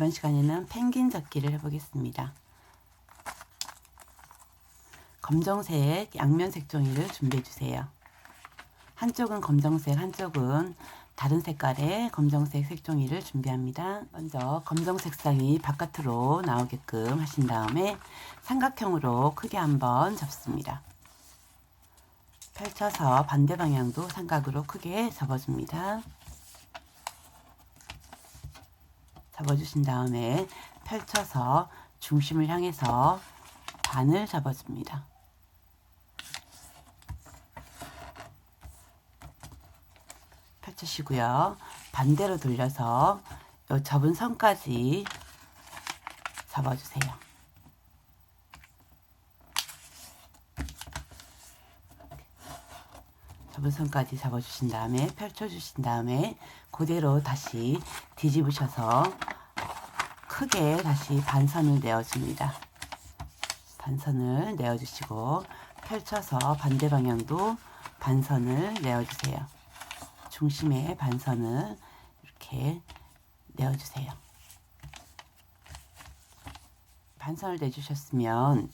이번 시간에는 펭귄 잡기를 해보겠습니다. 검정색 양면 색종이를 준비해 주세요. 한쪽은 검정색, 한쪽은 다른 색깔의 검정색 색종이를 준비합니다. 먼저 검정색 상이 바깥으로 나오게끔 하신 다음에 삼각형으로 크게 한번 접습니다. 펼쳐서 반대 방향도 삼각으로 크게 접어줍니다. 접어주신 다음에 펼쳐서 중심을 향해서 반을 접어줍니다. 펼치시고요. 반대로 돌려서 요 접은 선까지 접어주세요. 접은 선까지 잡아주신 다음에 펼쳐주신 다음에 그대로 다시 뒤집으셔서 크게 다시 반선을 내어줍니다. 반선을 내어주시고 펼쳐서 반대 방향도 반선을 내어주세요. 중심에 반선을 이렇게 내어주세요. 반선을 내주셨으면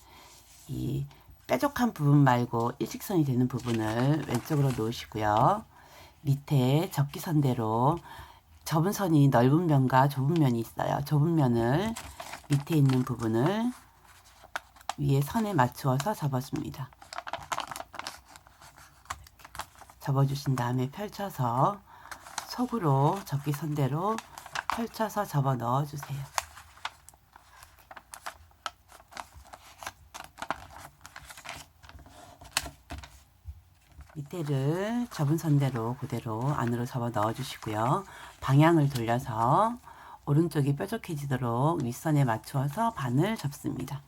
이 뾰족한 부분 말고 일직선이 되는 부분을 왼쪽으로 놓으시고요. 밑에 접기선대로 접은 선이 넓은 면과 좁은 면이 있어요. 좁은 면을 밑에 있는 부분을 위에 선에 맞추어서 접어줍니다. 접어주신 다음에 펼쳐서 속으로 접기선대로 펼쳐서 접어 넣어주세요. 밑에를 접은 선대로 그대로 안으로 접어 넣어 주시고요. 방향을 돌려서 오른쪽이 뾰족해지도록 윗선에 맞추어서 반을 접습니다.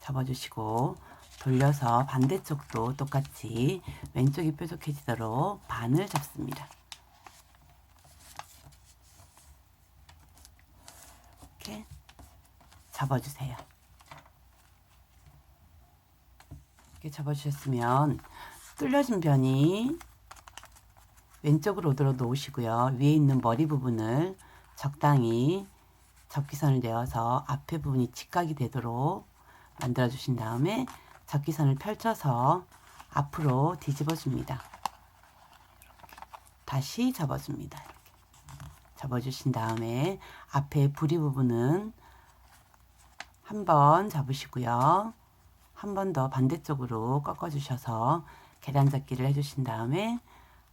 접어주시고 돌려서 반대쪽도 똑같이 왼쪽이 뾰족해지도록 반을 접습니다. 이렇게 접어주세요. 이렇게 접어주셨으면 뚫려진 변이 왼쪽으로 오도록 놓으시고요. 위에 있는 머리 부분을 적당히 접기선을 내어서 앞에 부분이 직각이 되도록 만들어 주신 다음에 접기선을 펼쳐서 앞으로 뒤집어 줍니다. 다시 접어줍니다. 이렇게. 접어주신 다음에 앞에 부리 부분은 한번 잡으시고요. 한 번 더 반대쪽으로 꺾어주셔서 계란 잡기를 해주신 다음에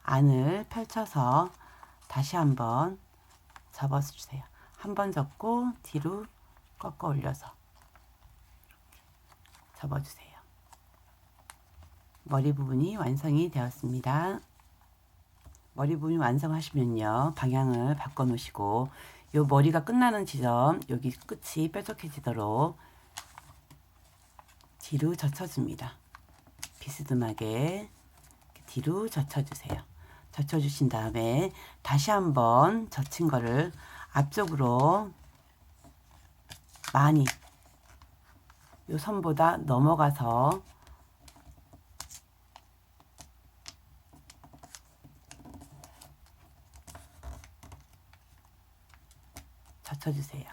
안을 펼쳐서 다시 한번 접어주세요. 한 번 접고 뒤로 꺾어 올려서 접어주세요. 머리 부분이 완성이 되었습니다. 머리 부분이 완성하시면요. 방향을 바꿔 놓으시고 요 머리가 끝나는 지점 여기 끝이 뾰족해지도록 뒤로 젖혀줍니다. 비스듬하게 뒤로 젖혀주세요. 젖혀주신 다음에 다시 한번 젖힌 거를 앞쪽으로 많이 요 선보다 넘어가서 젖혀주세요.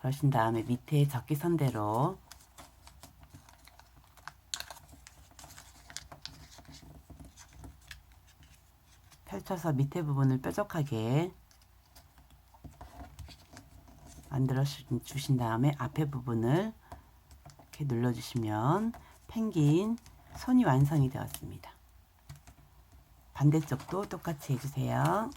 그러신 다음에 밑에 적기 선대로 펼쳐서 밑에 부분을 뾰족하게 만들어 주신 다음에 앞에 부분을 이렇게 눌러주시면 펭귄 손이 완성이 되었습니다. 반대쪽도 똑같이 해주세요.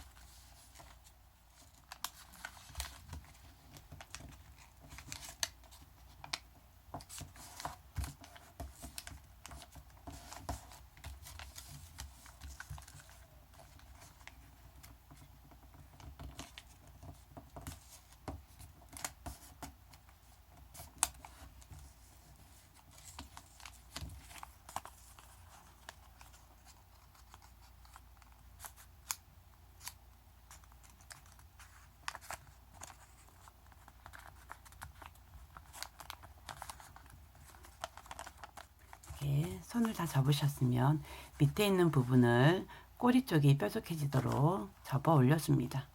이렇게 손을 다 접으셨으면 밑에 있는 부분을 꼬리 쪽이 뾰족해지도록 접어 올려줍니다.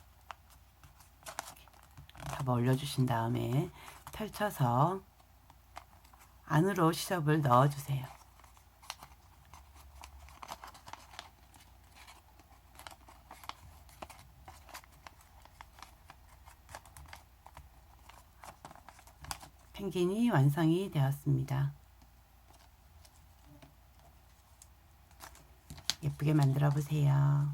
잡아 올려주신 다음에 펼쳐서 안으로 시접을 넣어주세요. 펭귄이 완성이 되었습니다. 예쁘게 만들어 보세요.